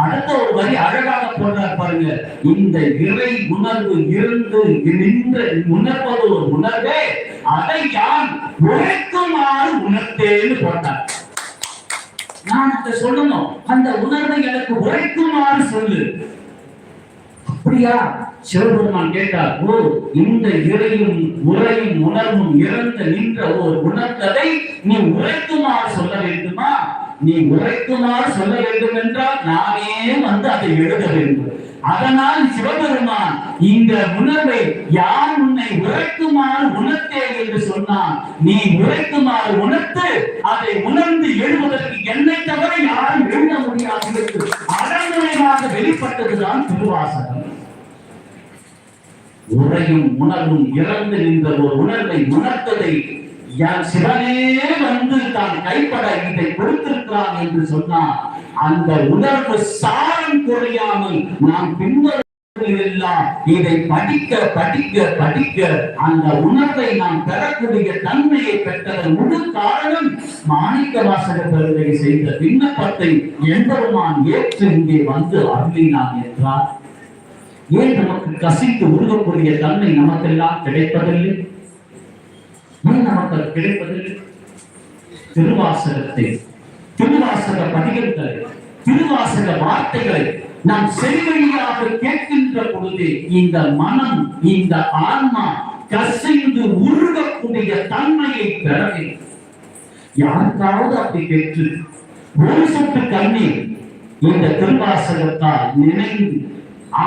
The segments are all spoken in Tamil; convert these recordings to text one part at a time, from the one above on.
அடுத்த ஒரு வரி அழகாக போடுறார் பாருங்க. இந்த இறை உணர்வு இருந்து நின்று உணர்வது ஒரு உணர்வே அதை யான் உழைக்குமாறு உணர்த்தேன்னு போட்டார். நான் அதை சொல்லணும். அந்த உணர்வை எனக்கு உரைக்குமாறு சொல்லு. அப்படியா? சிவபெருமான் கேட்டார் ஓ இந்த இறையும் உரையும் உணர்வும் இறந்து நின்ற ஒரு உணர்த்ததை நீ உரைக்குமாறு சொல்ல வேண்டுமா? நீ உரைக்குமாறு சொல்ல வேண்டும் என்றால் நானே வந்து அதை எழுத வேண்டும். அதனால் சிவபெருமான் இந்த உணர்வை யார் உன்னை உரைக்குமாறு உணர்த்தே என்று சொன்னான் நீ உரைக்குமாறு உணர்த்து அதை உணர்ந்து எழுவதற்கு என்னை தவிர யாரும் எழுத முடியாது என்று வெளிப்பட்டதுதான் திருவாசகம். உரையும் உணர்வும் இறந்து நின்ற ஒரு உணர்வை உணர்த்ததை யார் சிவனே வந்து தான் கைப்பட இதை கொடுத்திருக்கிறான் என்று சொன்னார் அந்த உணர்வு சாரம் குறையாமல் நாம் பின்வரும் இதை படிக்க படிக்க படிக்க அந்த உணர்வை நாம் பெறக்கூடிய தன்மையை பெற்றதன் முழு காரணம் மாணிக்க வாசக பெருமை செய்த விண்ணப்பத்தை எம்பெருமான் ஏற்று இங்கே வந்து அருளினான் என்றார். ஏன் நமக்கு கசித்து உருகக்கூடிய தன்மை நமக்கெல்லாம் கிடைப்பதில்லை? ஏன் நமக்கு கிடைப்பதில்லை? திருவாசகத்தை திருவாசக பதிகங்களை திருவாசக வார்த்தைகளை நாம் செவிவழியாக கேட்கின்ற பொழுது இந்த மனம் இந்த ஆன்மா கசைந்து உருகக்கூடிய தன்மையை பெற யாருக்காவது அப்படி பெற்று ஒரு சொட்டு கண்ணீர் இந்த திருவாசகத்தால் நினைந்து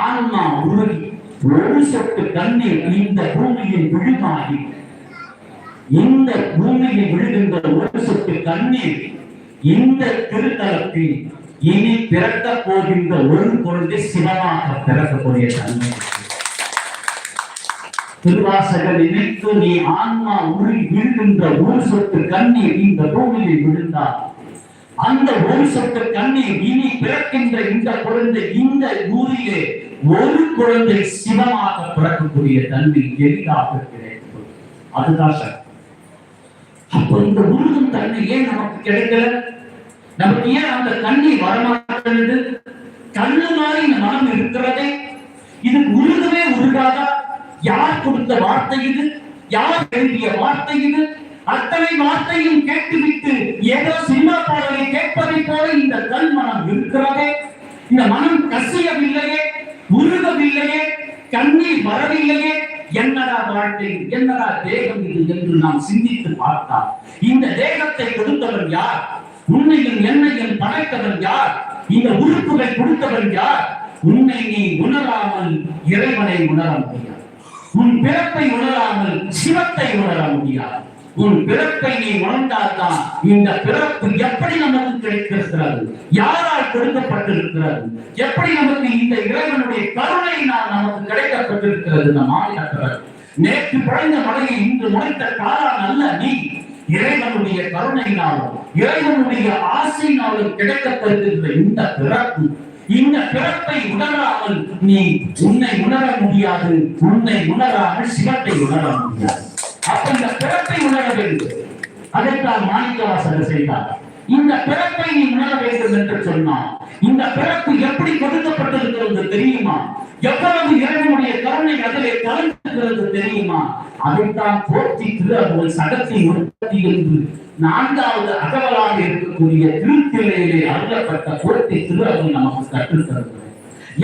ஆன்மா உருகி ஒரு சொட்டு கண்ணீர் இந்த பூமியில் விழுமாகி இந்த பூமியில் விழுகின்ற ஒரு சொட்டு கண்ணீர் இந்த திருத்தலத்தில் இனி பிறக்க போகின்ற ஒரு குழந்தை சிவமாக பிறக்கக்கூடிய தன்மை. திருவாசகர் நினைத்து நீ ஆன்மா உருகி விழுகின்ற ஒரு சொட்டு கண்ணீர் இந்த பூமியில் விழுந்தார் அந்த ஒரு சொட்டு கண்ணீர் இனி பிறக்கின்ற இந்த குழந்தை இந்த ஊரிலே ஒரு குழந்தை சிவமாக பிறக்கக்கூடிய தன்மை எளிதாக கிடைக்கும். அதுதான் சக்தி. அப்போ இந்த உருகும் தன்மை ஏன் நமக்கு கிடைக்கல? நமக்கு ஏன் அந்த தண்ணி வரமாட்டேங்குது? கண்ணு மாதிரி இந்த மனம் இருக்கிறதே. இது உருகவே உருகாதா? யார் கொடுத்த வார்த்தை இது? யார் எழுதிய வார்த்தை இது? அத்தனை வார்த்தையும் கேட்டுவிட்டு ஏதோ சினிமா பாடலை கேட்பதை போல இந்த கண் மனம் இருக்கிறதே. இந்த மனம் கசியவில்லையே உருகவில்லையே கண்ணீர் வரவில்லையே. என்னடா வாழ்க்கை என்னடா தேகம் இது என்று நாம் சிந்தித்து பார்த்தால் இந்த தேகத்தை கொடுத்தவன் யார்? உன்னையும் என்னையும் படைத்தவன் யார்? இந்த உறுப்புகளை கொடுத்தவன் யார்? உன்னை நீ உணராமல் இறைவனை உணர முடியாது. உன் பிறப்பை உணராமல் சிவத்தை உணர முடியாது. உன் பிறப்பை நீ உணர்ந்தால்தான் இந்த பிறப்பு எப்படி நமக்கு கிடைத்திருக்கிறது? யாரால் கொடுக்கப்பட்டிருக்கிறது? எப்படி நமக்கு இந்த இறைவனுடைய கருணை நான் நமக்கு கிடைக்கப்பட்டிருக்கிறது இந்த மாநில நேற்று பிறந்த மழையை இன்று முளைத்த காலான் அல்ல நீ இறைவனுடைய கருணையினாலும் இறைவனுடைய ஆசையினாலும் கிடைக்கப்பட்டிருக்கிற இந்த பிறப்பு. இந்த பிறப்பை உணராமல் நீ உன்னை உணர முடியாது உன்னை உணராமல் சிவத்தை உணர முடியாது. அப்ப இந்த உணர வேண்டும் அதைத்தான் மாணிக்கவாசகர் செய்தார். இந்த பிறப்பை நீ உணர வேண்டும் என்று சொன்னான் இந்த பிறப்பு எப்படி கொடுக்கப்பட்டிருக்கிறது தெரியுமா? எவ்வளவு இறைவனுடைய கருணை அதிலே கலந்திருக்கிறது தெரியுமா? அதைத்தான் போற்றி திரு அவர்கள் சடத்தின் உற்பத்தி என்று நான்காவது அகவலாக இருக்கக்கூடிய திருத்திலையிலே அருளப்பட்ட போற்றி திரு நமக்கு கற்றுத்தருகிறது.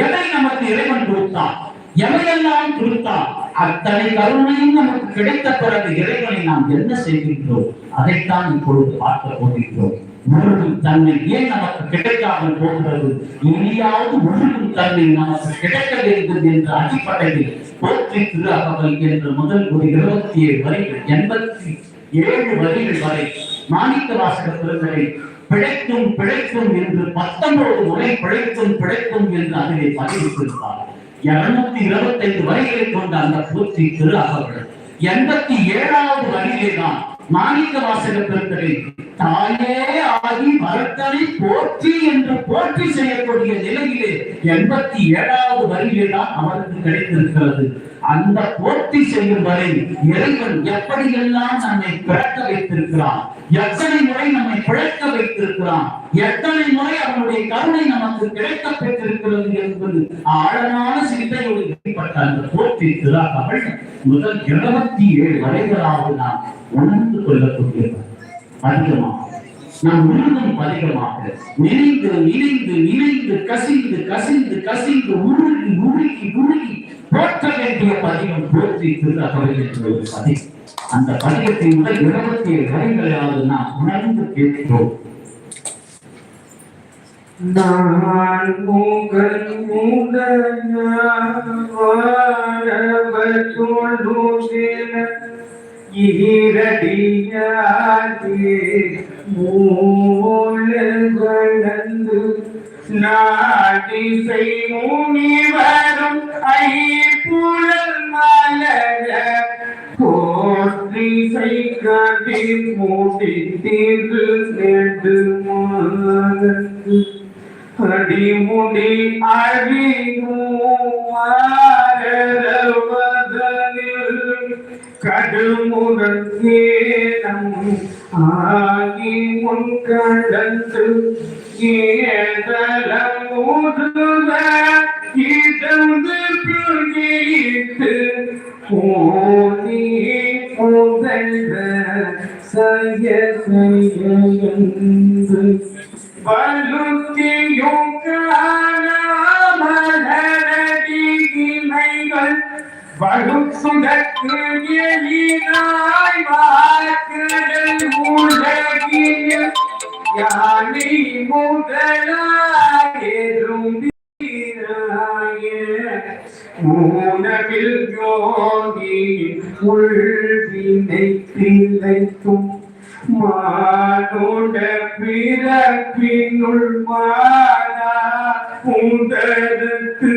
எதை நமக்கு இறைவன் கொடுத்தான் எவையெல்லாம் கொடுத்தான் அத்தனை கருணையும் நமக்கு கிடைத்த பிறகு இறைவனை நாம் என்ன செய்கின்றோம்? அதைத்தான் இப்பொழுது பார்க்க போகின்றோம். முழுகும் தன்மை ஏன் நமக்கு கிடைக்காமல் போகிறது? இனியாவது உருகும் தன்மை நமக்கு கிடைக்க வேண்டும் என்ற அடிப்படையில் போற்றி திரு அகவல் என்ற முதல் ஒரு இருபத்தி ஏழு வரிகள் எண்பத்தி ஏழு வரிகள் வரை மாணிக்க வாசக பெருந்தரை பிழைக்கும் பிழைக்கும் என்று பத்தொன்பது முறை பிழைக்கும் பிழைக்கும் என்று அதிலே பதிவிட்டிருந்தார் இருநூத்தி இருபத்தி ஐந்து வரிகளை கொண்ட அந்த பூர்த்தி திரு அகவல். எண்பத்தி ஏழாவது வரியிலே தான் மாணிக்க வாசக தாயே ஆகி மரத்தனை போற்றி என்று போற்றி செய்யக்கூடிய நிலையிலே எண்பத்தி ஏழாவது வரியிலே தான் அவருக்கு கிடைத்திருக்கிறது. அந்த போட்டி செய்யும் வரை இறைவன் எப்படியெல்லாம் நம்மை பிறக்க வைத்திருக்கிறான்? எத்தனை முறை நம்மை பிழைக்க வைத்திருக்கிறான்? எத்தனை முறை அவனுடைய கருணை நமக்கு கிடைக்க பெற்றிருக்கிறது என்பது ஆழமான சிந்தையோடு வெளிப்பட்ட அந்த போட்டி திராக்கள் முதல் இருபத்தி ஏழு வரைகளாவது நாம் உணர்ந்து கொள்ளக்கூடியவர் அதிகமாக நாம் முழுதும் பதிகமாக நினைந்து நினைந்து நினைந்து கசிந்து கசிந்து கசிந்து உருகி உருகி உருகி போற்ற வேண்டிய பதிகம் போற்றி திருத்தகவல் என்ற ஒரு பதிகம் அந்த பதிகத்தை முதல் இருபத்தி ஏழு வரைகளையாவது நாம் உணர்ந்து கேட்கிறோம் நான் முகன் முகனவற்றுள்ளுகிற ஈரடியாகி மூலகணந்து நாடிசை முனிவரும் ஐப்புழல் மலர போற்றிசை கதி முடித்தீர்வு நெடு மாலந்து அடிமுடி அழிவுவதனில் கடுமுடன் சேனம் ஆகி முன் கடந்து இடந்து புகிட்டு ஓனி செய்ய செய்ய வலுத்தியும் வலுத்துதற்கு எளிதாய் வாக்குகள் உலகில் யானை முதலாயிரும் ஊனவில் யோகி உள்வினை திளைக்கும் மானுட பிறப்பினுள் மாதா உந்தருக்கு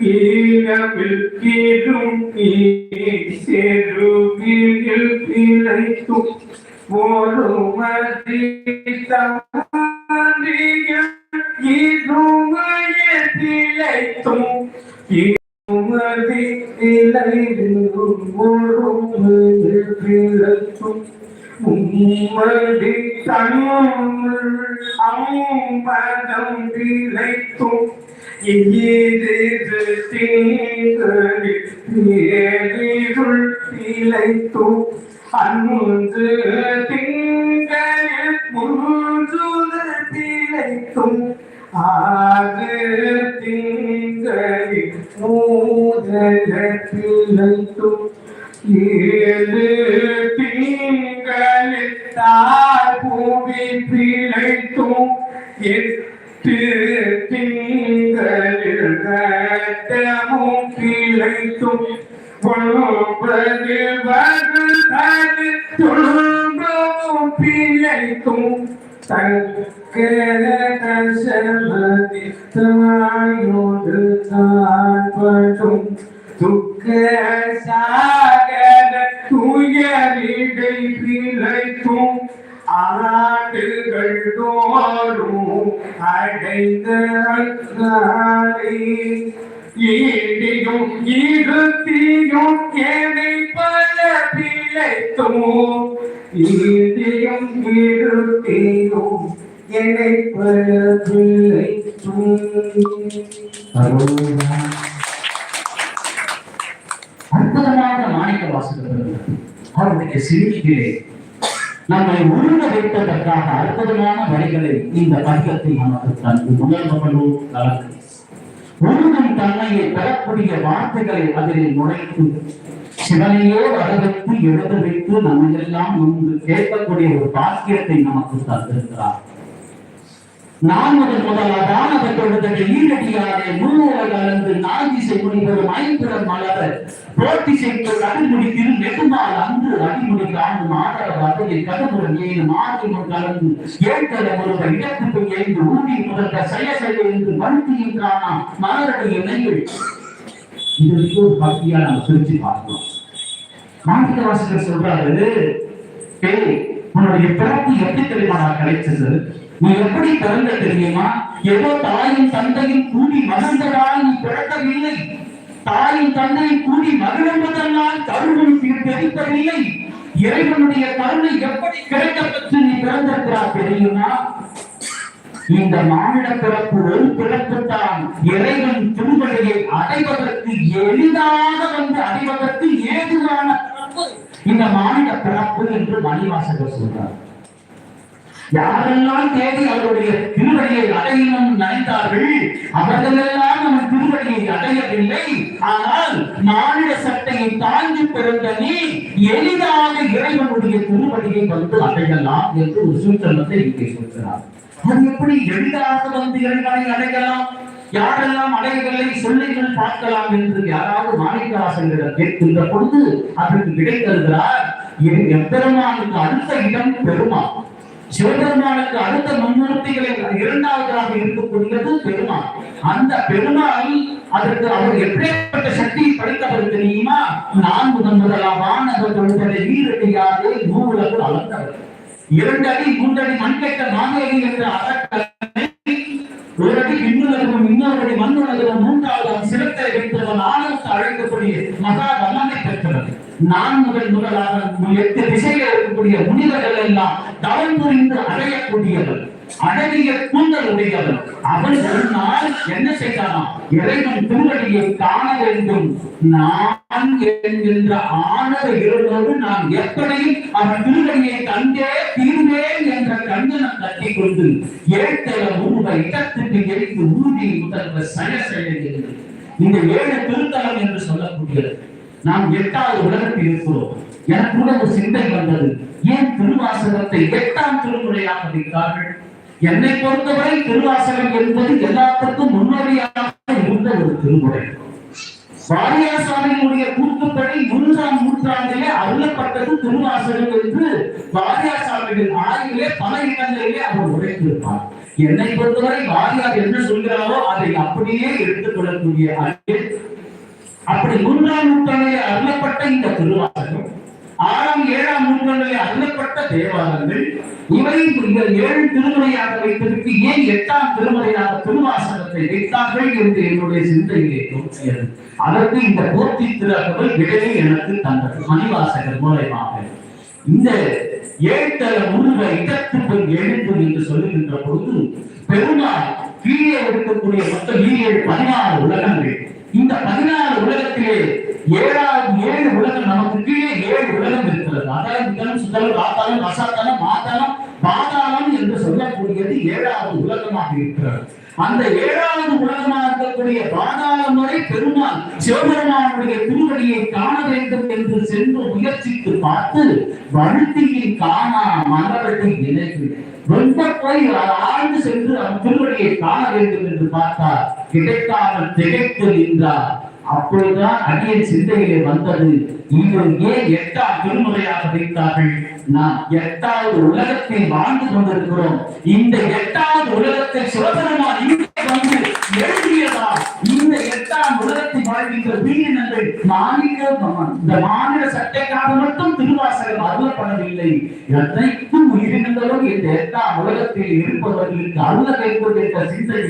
ஈரவில் கீழும் செருவில் பிழைத்தும் ஒருமதி தாண்டிய இதுமைய இதுமதி திளைத்தும் ஒருமதி பிழைத்தும். உம்மடி தன்னுள் அம்பதம் ஈரிரு திங்களில் திங்களில் மூன்று திளைத்தும் ஆறு ஈடியும் இருத்தியும் என்னை பல பிழைத்தும். ஈடியும் இருத்தியும் என்னை பல பிழைத்தும். அற்புதமாக மாணிக்க வாசகர்கள் அவருடைய சிரிப்பிலே நம்மை உருக வைப்பதற்காக அற்புதமான வழிகளை இந்த பதிகத்தை நமக்கு தந்து உணர்வு கொள்வோம் கலந்து முருகன் தன்மையை பெறக்கூடிய வார்த்தைகளை அதில் நுழைத்து சிவனையோ வரவேற்று எழுத வைத்து நம்மையெல்லாம் முன்பு கேட்கக்கூடிய ஒரு பாக்கியத்தை நமக்கு தந்திருக்கிறார். நான் முதல் முதலான தொழுதலை ஈரடியாரே முன்னோரை கலந்து நாதிசை முடிவரும் ஐம்புறம் மலர் போட்டி செய்வது அடிமுடி திரு நெடுமால் அன்று அடிமுடி காணும் ஆதர வகையில் கடுமுடன் ஏழு மாறிமுன் கலந்து ஏழ்கல ஒருவர் இடத்துக்கு எழுந்து ஊடி முதல்க செய்ய செய்ய என்று வண்டியும் காணா மலரடைய நெய்கள் இது ஒரு பக்தியா நாம் பிரிச்சு பார்க்கிறோம் மாணிக்க வாசகர் சொல்றாரு ஏய் உன்னுடைய பிறப்பு எப்படி தெரியுமா கிடைச்சது? நீ எப்படி பிறந்த தெரியுமா? ஏதோ தாயும் தந்தையும் கூடி மகிழ்ந்ததால் நீ பிறக்கவில்லை. தாயும் தந்தையும் கூடி மகிழ்வதெல்லாம் கருவும் தெரிவிக்கவில்லை இறைவனுடைய கருணை எப்படி கிடைக்கப்பெற்று நீ பிறந்திருக்கிறார் தெரியுமா? இந்த மானிட பிறப்பு ஒரு பிறப்பு தான் இறைவன் திருமலையை அடைவதற்கு எளிதாக வந்து அடைவதற்கு ஏதுவான பிறப்பு இந்த மானிட பிறப்பு என்று மணிவாசகர் சொல்றார். யாரெல்லாம் தேடி அவருடைய திருவடியை அடையணும் நினைத்தார்கள் அவர்களெல்லாம் நம்ம திருவடியை அடையவில்லை. ஆனால் மானிட தாங்கி நீ எளிதாக இறைவனுடைய திருவடியை வந்து அடையலாம் என்று ஒரு சூத்திரத்தை இங்கே சொல்கிறார். அது எப்படி எளிதாக வந்து இறைவனை அடையலாம்? யாரெல்லாம் அடைகளை சொல்லுங்கள் பார்க்கலாம் என்று யாராவது மாணிக்கவாசங்களிடம் கேட்கின்ற பொழுது அதற்கு விடை தருகிறார் என் எம்பெருமானுக்கு அடுத்த இடம் பெருமா சிவபெருமானுக்கு அடுத்த மும்மூர்த்திகளில் இரண்டாவதாக இருக்கக்கூடியது பெருமாள் அந்த பெருமாள் அதற்கு அவர் எப்பேற்பட்ட சக்தியை படைத்தவர் தெரியுமா? நான் முதன் முதலாம் வானவர் தொழுதலை வீரடியாதே நூலகு அளந்தவர். இரண்டு அடி மூன்றடி மண் கேட்ட நாகேரி என்ற அறக்கலை ஒரு அடி விண்ணுலகம் இன்னொரு அடி மண்ணுலகம் மூன்றாவது சிறத்தை வைத்தவன் ஆனந்த அழைக்கக்கூடிய மகா வல்லமை பெற்றவர். நான் முதல் முதலாக எட்டு திசையில் இருக்கக்கூடிய முனிவர்கள் எல்லாம் தவம் புரிந்து அடையக்கூடியவர் அழகிய கூந்தல் உடையவன். அவன் ஒரு நாள் என்ன செய்தானா இறைவன் திருவடியை காண வேண்டும். நான் என்கின்ற ஆணவ இருளோடு நான் எப்படியும் அவன் திருவடியை தந்தே தீர்வேன் என்ற கண்ணனம் கட்டி கொண்டு ஏழ்தல உருவ இடத்துக்கு எரித்து ஊதி முதல்வர் சய இந்த ஏழு திருத்தலம் என்று சொல்லக்கூடியது. நாம் எட்டாவது உலகத்தில் இருக்கிறோம். எனக்கு கூட ஒரு சிந்தை வந்தது. ஏன் திருவாசகத்தை எட்டாம் திருமுறையாக வைத்தார்கள்? என்னை பொறுத்தவரை திருவாசகம் என்பது எல்லாத்துக்கும் முன்னோடியாக இருந்த ஒரு திருமுறை. வாரியார் சுவாமியினுடைய கூற்றுப்படி மூன்றாம் நூற்றாண்டிலே அருளப்பட்டது திருவாசகம் என்று வாரியார் சுவாமிகள் ஆய்விலே பல இடங்களிலே அவர் உரைத்திருப்பார். என்னை பொறுத்தவரை வாரியார் என்ன சொல்கிறாரோ அதை அப்படியே எடுத்துக்கொள்ளக்கூடிய அறிவு. அப்படி மூன்றாம் நூற்றாண்டிலே அருளப்பட்ட இந்த திருவாசகம் ஆறாம் ஏழாம் நூற்றாண்டிலே அருளப்பட்ட தேவாலயங்கள் இவை இந்த ஏழு திருமுறையாக வைத்திருக்கு ஏன் எட்டாம் திருமுறையாக திருவாசகத்தை வைத்தார்கள் என்று என்னுடைய சிந்தையிலே தோன்றியது அதற்கு இந்த போர்த்தி திருத்தவள் விடையை எனக்கு தந்தது. மணிவாசகர் மூலயமாக. இந்த ஏழ்தல முருக இடத்துக்குள் எழுப்பு என்று சொல்லுகின்ற பொழுது பெருமாள் கீழே இருக்கக்கூடிய மொத்தம் ஏழு பதினாறு உலகங்கள். இந்த பதினாறு உலகத்திலே ஏழாவது ஏழு உலகம் நமக்கு கீழே ஏழு உலகம் இருக்கிறது. அதாவது முதலும் சுதலும் காத்தாலும் ரசாத்தாலும் மாதாளம் பாதாளம் என்று சொல்லக்கூடியது ஏழாவது உலகமாக இருக்கிறது. அந்த ஏழாவது உலகமாக இருக்கக்கூடிய பாதாளம் வரை பெருமாள் சிவபெருமானுடைய திருவடியை காண வேண்டும் என்று சென்று முயற்சித்து பார்த்து வழுத்தியை காணா மலரடி நினைவு ரொம்ப போய் ஆழ்ந்து சென்று அவன் திருவடியை காண வேண்டும் என்று பார்த்தார். கிடைக்காமல் திகைத்து நின்றார். அப்பொழுதுதான் அடியின் சிந்தையிலே வந்தது. இவர் ஏன் எட்டாம் திருமுறையாக வைத்தார்கள் நாம் எட்டாவது உலகத்தில் வாழ்ந்து கொண்டிருக்கிறோம். இந்த எட்டாவது உலகத்தை சிவபெருமான் வந்து எழுதியதா இந்த எட்டாம் உலகத்தில் வாழ்கின்ற உயிரினங்கள் மாநில இந்த மாநில சட்டைக்காக மட்டும் திருவாசகம் அருளப்படவில்லை. எத்தனைக்கும் உயிரினங்களும் இந்த எட்டாம் உலகத்தில் இருப்பவர்களுக்கு அருள கை என்ற சிந்தை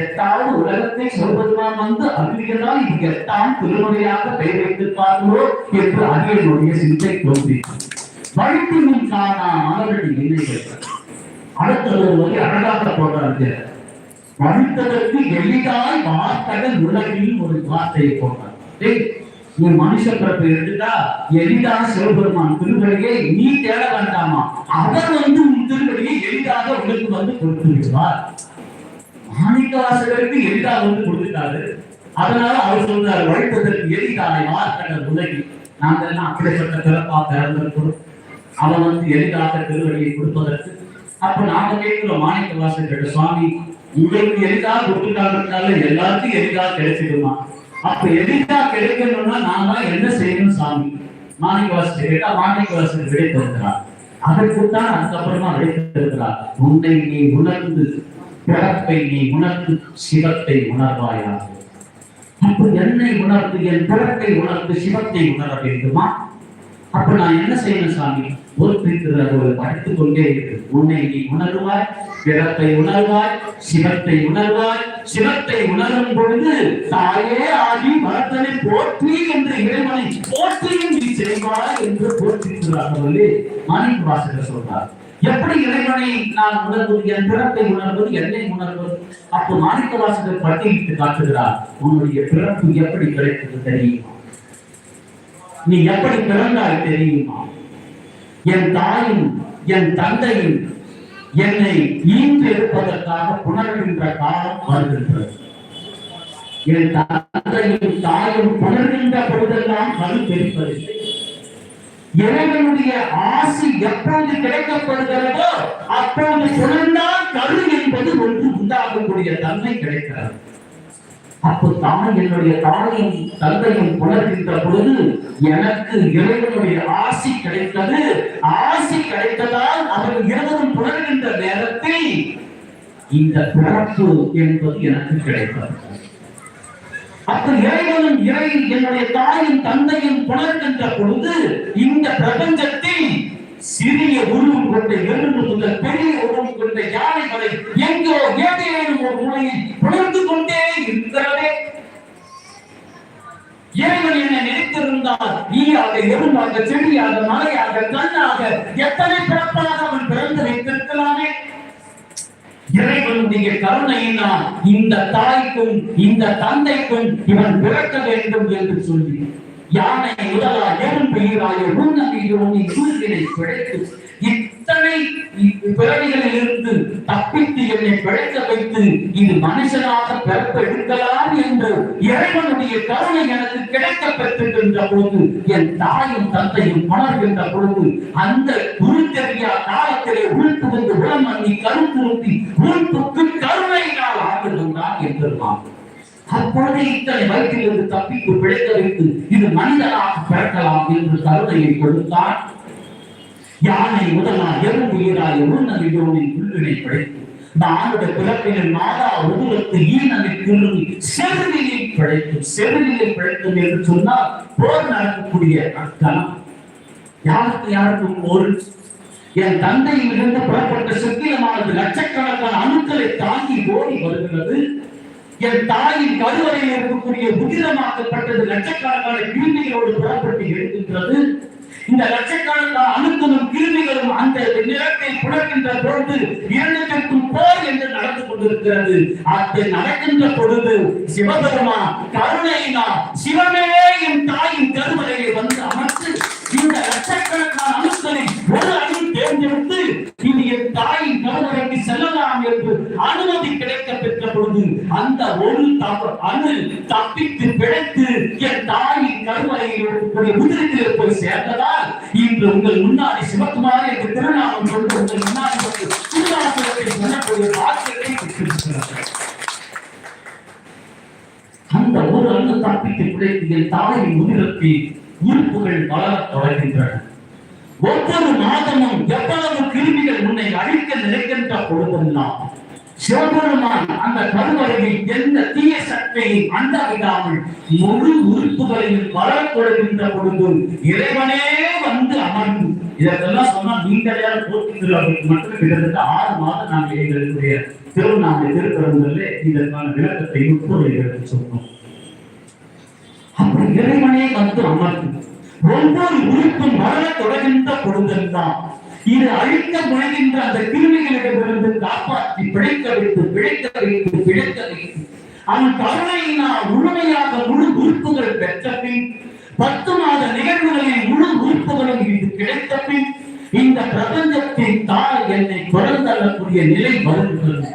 எட்டாவது உலகத்தை சொல்வதுதான் வந்து அருளியதால் இது எட்டாம் திருமுறையாக பெயர் வைத்திருப்பார்களோ என்று அரியனுடைய சிந்தை தோன்றியது. வழித்தினும் காணா மலரடி அடுத்தது ஒரு அழகாக போடுறாங்க படித்ததற்கு எளிதாய் வார்த்தகன் உலகில் ஒரு வார்த்தையை போட்டார் நீ மனுஷ பிறப்பு எடுத்துட்டா எளிதாக சிவபெருமான் திருவடியை நீ தேட வேண்டாமா? அவர் வந்து உன் திருவடியை எளிதாக உனக்கு வந்து கொடுத்து விடுவார். எளிதாக வந்து கொடுத்துட்டாரு. அதனால அவர் சொல்றாரு வழித்ததற்கு எளிதாய் வார்த்தகன் உலகில். நாங்கள் எல்லாம் அப்படிப்பட்ட பிறப்பா பிறந்திருக்கிறோம். அவன் வந்து எளிதாக திருவடியை கொடுப்பதற்கு அப்ப நாங்க கேட்கிற மாணிக்க வாசகர் சுவாமி உங்களுக்கு எளிதாக கொடுத்துட்டாங்கனால எல்லாருக்கும் எளிதாக கிடைச்சிடுமா? அப்ப எளிதாக கிடைக்கணும்னா நாம என்ன செய்யணும் சாமி? மாணிக்க வாசகர் கேட்டா மாணிக்க வாசகர் விடை அதற்குத்தான் அதுக்கப்புறமா விடை உன்னை நீ உணர்ந்து பிறப்பை நீ உணர்ந்து சிவத்தை உணர்வாயாக. அப்ப என்னை உணர்ந்து என் பிறப்பை உணர்ந்து சிவத்தை உணர வேண்டுமா? அப்ப நான் என்ன செய்யணும் சாமி? போற்றிருக்கிறது படித்துக் கொண்டே இருக்கு. உன்னை நீ உணர்வாய் பிறத்தை உணர்வாய் சிவத்தை உணர்வாய் சிவத்தை உணரும் பொழுது தாயே ஆகி மரத்தனை போற்றி என்று இறைவனை போற்றி நீ செய்வாய் என்று போற்றிருக்கிறார்கள். மாணிக்க வாசகர் சொல்றார். எப்படி இறைவனை நான் உணர்வது என் பிறப்பை உணர்வது என்னை உணர்வது? அப்போ மாணிக்க வாசகர் பட்டியலிட்டு காட்டுகிறார். உன்னுடைய பிறப்பு எப்படி கிடைத்தது தெரியுமா? நீ எப்படி பிறந்தாய் தெரியுமா? என் தாயும் என் தந்தையும் என்னை ஈன்று எடுப்பதற்காக புணர்கின்ற காலம் வருகின்றது. என் தந்தையும் தாயும் புணர்கின்ற பொழுதெல்லாம் கண் தெரிப்பதில்லை இறைவனுடைய ஆசி எப்போது கிடைக்கப்படுகிறதோ அப்போது புணர்ந்தால் கரு என்பது ஒன்று உண்டாகக்கூடிய தன்மை கிடைக்கிறது. அப்போ தாய் என்னுடைய தாயும் தந்தையும் உணர்கின்ற பொழுது எனக்கு இறைவனுடைய ஆசி கிடைத்தது. ஆசி கிடைத்ததால் அவர்கள் இருவரும் புணர்கின்ற நேரத்தில் இந்த பிறப்பு என்பது எனக்கு கிடைத்தது. அப்ப இறைவனும் இறை என்னுடைய தாயும் தந்தையும் புணர்கின்ற பொழுது இந்த பிரபஞ்சத்தில் சிறிய உருவம் கொண்ட எறும்பு முதல் பெரிய உருவம் கொண்ட யானை வரை எங்கோ ஏதேனும் ஒரு மூலையில் புலர்ந்து கொண்டே இருக்கிறதே. இறைவன் என்ன நினைத்திருந்தால் ஈயாக எறும்பாக செடியாக மலையாக கண்ணாக எத்தனை பிறப்பாக அவன் பிறந்து வைத்திருக்கலாமே? இறைவனுடைய கருணையினால் இந்த தாய்க்கும் இந்த தந்தைக்கும் இவன் பிறக்க வேண்டும் என்று சொல்லி யானை முதலா எறும்பு ஈராய முன்னமையோனி சூழ்நிலை பிழைத்து இத்தனை பிறவிகளில் இருந்து தப்பித்து என்னை பிழைக்க வைத்து இது மனுஷனாக பிறப்பு எடுக்கலாம் என்று இறைவனுடைய கருணை எனக்கு கிடைக்க பெற்றிருக்கின்ற பொழுது என் தாயும் தந்தையும் உணர்கின்ற பொழுது அந்த குரு தெரியா காலத்திலே உள்பு வந்து உளமண்ணி கருத்துருத்தி உள்புக்கு கருணையினால் ஆகின்றான் என்றான் அப்பொழுது இத்தனை வயிற்றிலிருந்து தப்பித்து பிழைக்க வைத்து இது மனிதனாக பிறக்கலாம் என்று கருணையை கொடுத்தான் யானை முதலா எறும்பு ஈராய யோனின் உள்ளினை பிழைத்து நானுடைய பிறப்பினில் மாதா உருவத்து ஈனனை திரும்பி செருவினில் பிழைக்கும் செருவினில் பிழைக்கும் என்று சொன்னால் போர் நடக்கக்கூடிய அர்த்தம்? யாருக்கு யாருக்கும் ஒரு என் தந்தையிலிருந்து புறப்பட்ட சுத்தியமானது லட்சக்கணக்கான அணுக்களை தாங்கி ஓடி வருகிறது. என் தாயின் கருவறையில் இருக்கக்கூடிய உதிரமாக்கப்பட்டது லட்சக்கணக்கான கிருமிகளோடு புறப்பட்டு எடுக்கின்றது இந்த லட்சக்கணக்கான அணுக்களும் கிருமிகளும் அந்த நிலத்தை புணர்கின்ற பொழுது இரண்டுக்கும் போர் என்று நடந்து கொண்டிருக்கிறது. அது நடக்கின்ற பொழுது சிவபெருமா கருணையினா சிவமே என் தாயின் கருவறையை வந்து அமர்த்து இந்த லட்சக்கணக்கான அணுக்களை ஒரு அணு தேர்ந்தெடுத்து இது என் தாயின் கருவறைக்கு செல்லலாம் என்று அனுமதி கிடைக்க போது அந்த ஒரு அணு தப்பித்து பிழைத்து என் தாயின் கருவறையில் இருக்கக்கூடிய உதிரத்தில் போய் சேர்ந்ததால் இன்று உங்கள் முன்னாடி சிவகுமார் என்று திருநாமம் கொண்டு உங்கள் முன்னாடி வந்து திருநாமத்தை சொல்லக்கூடிய வாக்கியத்தை பெற்றிருக்கிறார்கள். அந்த ஒரு அணு தப்பித்து பிழைத்து என் தாயின் உதிரத்தில் உறுப்புகள் வளரத் தொடர்கின்றன. ஒவ்வொரு மாதமும் எவ்வளவு கிருமிகள் உன்னை அழிக்க நினைக்கின்ற பொழுதெல்லாம் சிவபெருமான் அந்த கருவறையில் எந்த தீய சக்தியை அண்டாவிடாமல் முழு உறுப்புகளையும் வளர கொடுக்கின்ற பொழுது இறைவனே வந்து அமர்ந்து இதற்கெல்லாம் சொன்னா நீங்களே அப்படின்னு மட்டும் கிட்டத்தட்ட ஆறு மாதம் நாங்கள் எங்களுடைய திருவண்ணாமலை திருப்பரங்களிலே இதற்கான விளக்கத்தை முப்பது எங்களுக்கு சொன்னோம் அப்படி இறைவனே வந்து அமர்ந்து ஒவ்வொரு உறுப்பும் வளர தொடர்கின்ற பொழுதெல்லாம் இது அழிக்க முனைகின்ற அந்த கிருமிகளிடமிருந்து காப்பாற்றி பிழைக்க வைத்து பிழைக்க வைத்து பிழைக்க வைத்து அந்த அவன் கருணையினால் முழுமையாக முழு உறுப்புகள் பெற்ற பின் பத்து மாத நிகழ்வுகளில் முழு உறுப்புகளும் இது கிடைத்த பின் இந்த பிரபஞ்சத்தின் தாய் என்னை குழந்தள்ளக்கூடிய நிலை வருகிறது.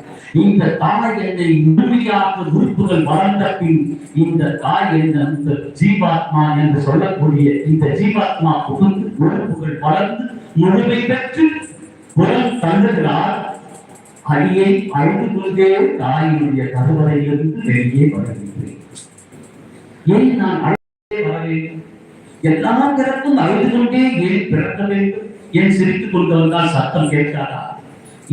இந்த தாய் என்னை முழுமையாக உறுப்புகள் வளர்ந்த பின் இந்த தாய் என்ற ஜீவாத்மா என்று சொல்லக்கூடிய இந்த ஜீவாத்மா புகுந்து உறுப்புகள் வளர்ந்து முழுமை பெற்று புறம் தந்துகிறார் அடியை அழுது கொண்டே தாயினுடைய கருவறையிலிருந்து வெளியே வருகின்றேன். ஏன் நான் அழுதே வர வேண்டும்? எல்லா பிறப்பும் அழுது கொண்டே ஏன் பிறக்க வேண்டும்? ஏன் சிரித்துக் கொண்டு சத்தம் கேட்காதா?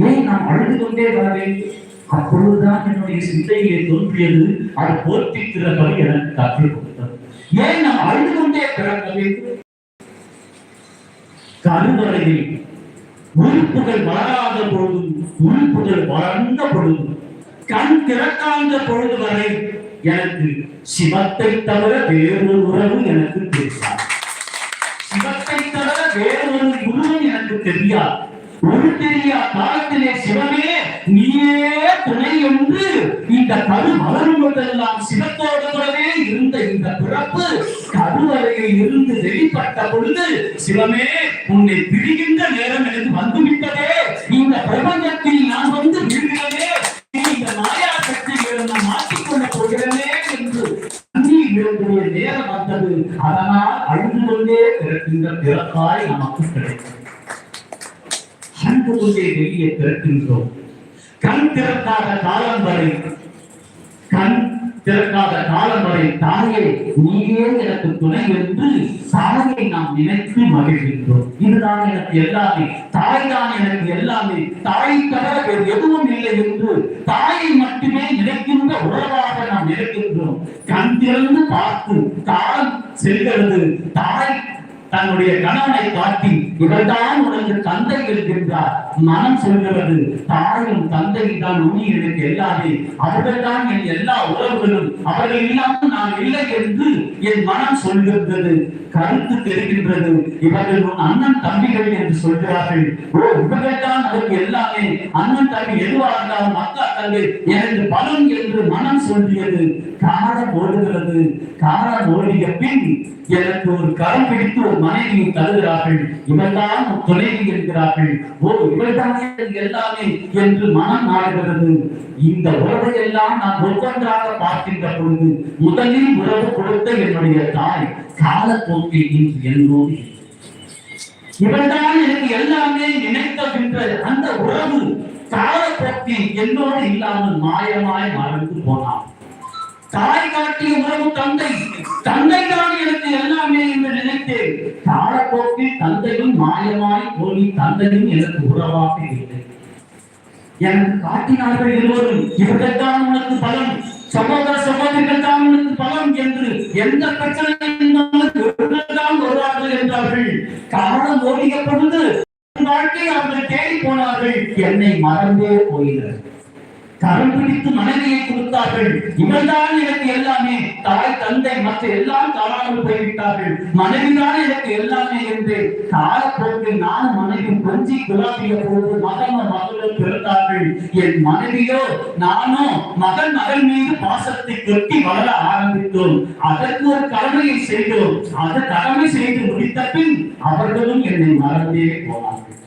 ஏன் நான் அழுது கொண்டே வர வேண்டும்? அப்பொழுதுதான் என்னுடைய சிந்தையை தோன்றியது அது போற்றிக்கிறபடி எனக்கு கற்றுக் கொடுத்தது. ஏன் நான் அழுது கொண்டே பிறக்க வேண்டும்? கருவறையில் உறுப்புகள் வளராத பொழுதும் உறுப்புகள் வளர்ந்த பொழுதும் கண் திறக்காத பொழுது வரை எனக்கு சிவத்தை தவிர வேறொரு உறவு எனக்கு தெரியாது சிவத்தை தவிர வேறொரு குருவன் எனக்கு தெரியாது. ஒரு காலத்திலே சிவமே நீயே துணை என்று இந்த கரு வளரும் போதெல்லாம் சிவத்தோடு கூடவே இருந்த இந்த பிறப்பு கருவறையில் இருந்து வெளிப்பட்ட பொழுது சிவமே உன்னை பிரிகின்ற நேரம் எனக்கு வந்துவிட்டதே. இந்த பிரபஞ்சத்தில் நான் வந்து விழுகிறதே இந்த மாயா சக்திகளை நான் மாற்றிக்கொள்ள போகிறேனே என்று நேரம் வந்தது. அதனால் அழுது கொண்டே பிறக்கின்ற பிறப்பாய் நமக்கு கிடைக்கும் கண் கொண்டே வெளியே திறக்கின்றோம். கண் திறக்காத காலம் வரை கண் திறக்காத காலம் வரை தாயை நீயே எனக்கு துணை என்று தாயை நாம் நினைத்து மகிழ்கின்றோம். இதுதான் எனக்கு எல்லாமே தாய் தான் எனக்கு எல்லாமே. தாய் தவிர வேறு எதுவும் இல்லை என்று தாயை மட்டுமே நினைக்கின்ற உறவாக நாம் நினைக்கின்றோம் கண் திறந்து பார்த்து தாய் செல்கிறது. தாய் தன்னுடைய கணவனை காட்டி இவர்தான் உனக்கு தந்தை இருக்கின்றார் மனம் சொல்கிறது தாயும் தந்தையும் தான் உனி எனக்கு எல்லாமே. அவர்கள் தான் என் எல்லா உறவுகளும். அவர்கள் இல்லாமல் நான் இல்லை என்று என் மனம் சொல்கின்றது கருத்து தெரிகின்றது. இவர்கள் உன் அண்ணன் தம்பிகள் என்று சொல்கிறார்கள். ஓ இவர்கள் தான் அதற்கு எல்லாமே. அண்ணன் தம்பி எதுவாக இருந்தாலும் அக்கா தங்கை எனக்கு பலம் என்று மனம் சொல்லியது. காலம் ஓடுகிறது. காலம் ஓடிய பின் எனக்கு ஒரு கரம் பிடித்து ஒரு மனைவியை தருகிறார்கள். இவள்தான் உன் துணைவி என்கிறார்கள். ஓ இவள்தான் எனக்கு எல்லாமே என்று மனம் நாடுகிறது. இந்த உறவை எல்லாம் நான் ஒவ்வொன்றாக பார்க்கின்ற பொழுது முதலில் உறவு கொடுத்த என்னுடைய தாய் காலப்போக்கில் இன்று என்னோடு இவள்தான் எனக்கு எல்லாமே நினைத்தகின்ற அந்த உறவு காலப்போக்கில் என்னோடு இல்லாமல் மாயமாய் மறந்து போனான் தாய் காட்டிய உறவு தந்தை. தந்தை தான் எனக்கு எல்லாமே என்று நினைத்தேன். காலப்போக்கில் தந்தையும் மாயமாய் போய் தந்தையும் எனக்கு உறவாக இல்லை. எனக்கு காட்டினார்கள் இருவரும் இவர்கள் தான் உனக்கு பலம். சகோதர சகோதரிகள் தான் உனக்கு பலம் என்று எந்த பிரச்சனையும் இருந்தாலும் தான் வருவார்கள் என்றார்கள். காலம் ஓடிய பொழுது வாழ்க்கை அவர்கள் தேடி போனார்கள். என்னை மறந்தே போயினர். கரம் பிடித்து மனைவியை கொடுத்தார்கள். இவள்தான் எனக்கு எல்லாமே. தாய் தந்தை மற்ற எல்லாம் காணாமல் போய்விட்டார்கள். மனைவிதான் எனக்கு எல்லாமே என்று காலப்போக்கில் நானும் மனைவி கொஞ்சி குலாபிய பொழுது மகன் மகளும் பிறந்தார்கள் என் மனைவியோ நானும் மகன் மகள் மீது பாசத்தை கொட்டி வளர ஆரம்பித்தோம். அதற்கு ஒரு கடமையை செய்தோம். அந்த கடமை செய்து முடித்த பின் அவர்களும் என்னை மறந்தே போனார்கள்.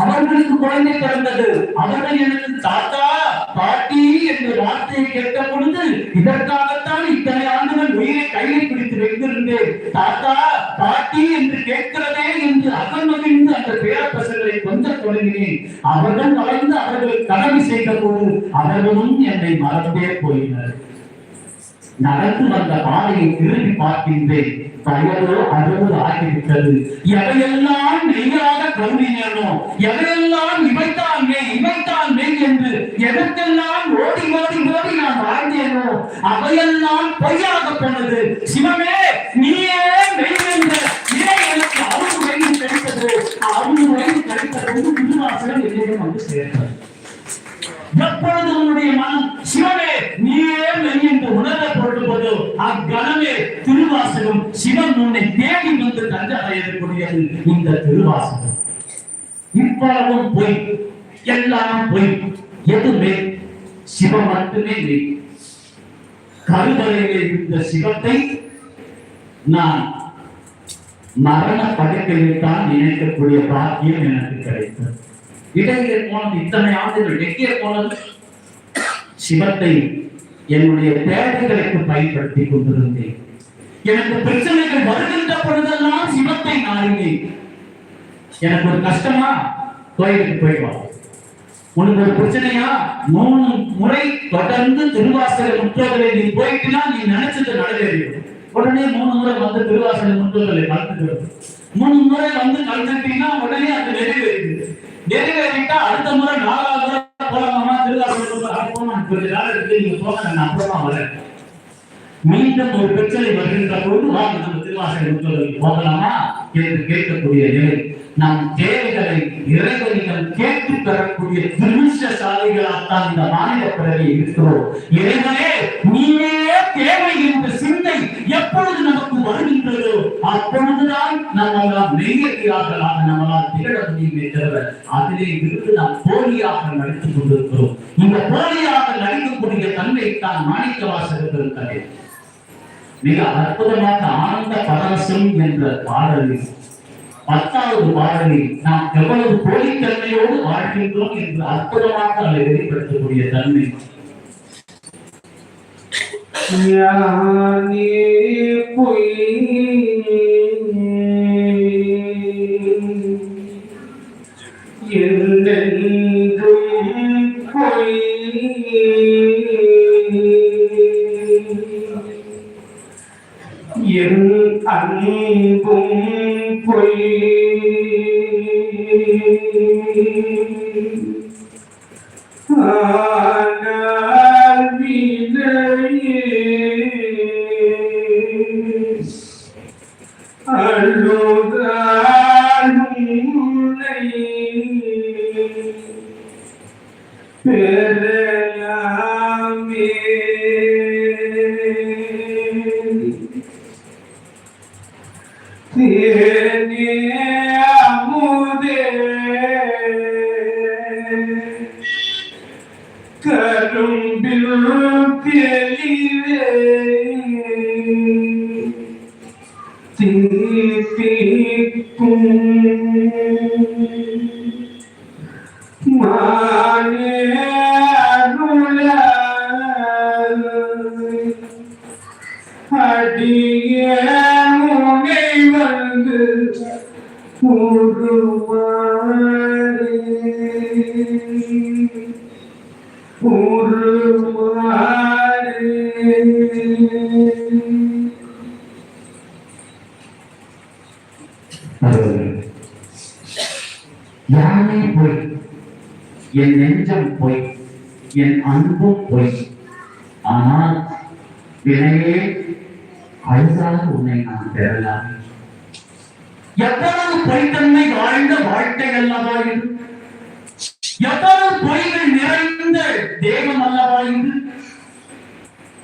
அவர்களுக்கு குழந்தை பிறந்தது. அவர்கள் எனக்கு தாத்தா பாட்டி என்று வார்த்தையை கேட்ட பொழுது இதற்காகத்தான் இத்தனை ஆண்டுகள் உயிரை கையில் பிடித்து வைத்திருந்தேன். தாத்தா பாட்டி என்று கேட்கிறதே என்று அகமகிழ்ந்து அந்த பேரப்பசங்களை கொஞ்ச தொடங்கினேன் அவர்கள் வளர்ந்து அவர்கள் கடமை செய்த போது அவர்களும் என்னை மறந்தே போயினர். நடந்து வந்த பாதையை திரும்பி பார்க்கின்றேன். வயதோ அறுபது ஆகிவிட்டது. எவையெல்லாம் மெய்யாக கருதினோ எவையெல்லாம் இவைத்தான் மெய் இவைத்தான் மெய் என்று எதற்கெல்லாம் ஓடி ஓடி ஓடி நான் வாழ்ந்தேனோ அவையெல்லாம் பொய்யாக போனது. சிவமே நீயே மெய் என்ற இறை எனக்கு அறுபது வயது கிடைத்தது. அறுபது வயது கிடைத்தது. திருவாசகம் என்னிடம் வந்து சேர்ந்தது. எப்பொழுது உன்னுடைய மனம் சிவமே நீயே மெய் என்று உணரப்படும் போது அக்கணமே திருவாசகம் சிவன் உன்னை தேடி வந்து தஞ்ச அடையக்கூடியது இந்த திருவாசகம். இவ்வளவும் பொய் எல்லாம் பொய் எதுவுமே சிவம் மட்டுமே மெய் கருவறையிலே இருந்த சிவத்தை நான் மரண படுக்கையில் தான் நினைக்கக்கூடிய பாக்கியம் எனக்கு கிடைத்தது. இடையிலே போனது இத்தனை ஆண்டுகள் எங்கே போனது? சிவத்தை என்னுடைய தேவைகளுக்கு பயன்படுத்தி கொண்டிருந்தேன். எனக்கு பிரச்சனைகள் வருகின்ற பொழுதெல்லாம் சிவத்தை நாடினேன். எனக்கு ஒரு கஷ்டமா? கோயிலுக்கு போயிடுவா உனக்கு ஒரு பிரச்சனையா? மூணு முறை தொடர்ந்து திருவாசக முற்றோதலை நீ போயிட்டுனா நீ நினைச்சது நடவேறிடும் உடனே மூணு முறை வந்து திருவாசக முற்றோதலை கலந்துக்கிறது மூணு முறை வந்து கலந்துட்டீங்கன்னா உடனே அது நிறைவேறிடுது. நிறைவேறிட்டா அடுத்த முறை நாலாவது முறை போலாமா திருவாசக போமா கொஞ்ச நாள் இருக்கு நீங்க போங்க நான் அப்புறமா வரேன். மீண்டும் ஒரு பிரச்சனை வருகின்ற பொழுது வாங்க நம்ம திருவாசக போகலாமா? என்று கேட்கக்கூடிய நிலை. நாம் தேவைகளை இறைவனிடம் கேட்டு பெறக்கூடிய திருஷ்டசாலிகளாத்தான் இந்த மாநில பிறவி இருக்கிறோம். இறைவனே நீயே தேவை என்று எப்பொழுது நமக்கு வருகின்றதோ அப்பொழுதுதான் நம்மளால் மெய்யடியார்களாக நம்மளால் திகழ முடியுமே தவிர அதிலே இருந்து நாம் போலியாக நடித்துக் கொண்டிருக்கிறோம். இந்த போலியாக நடிக்கக்கூடிய தன்மை தான் மாணிக்க வாசகர்கள் கதை மிக அற்புதமாக ஆனந்த பரவசம் என்ற பாடலில் பத்தாவது பாடலில் நாம் எவ்வளவு போலித்தன்மையோடு வாழ்கின்றோம் என்று அற்புதமாக அதை வெளிப்படுத்தக்கூடிய தன்மை ஞானே பொய் என்றென்றும் பொய் என் அன்பும் பொய் ஆனால் மானே என் அன்பும் பொய்.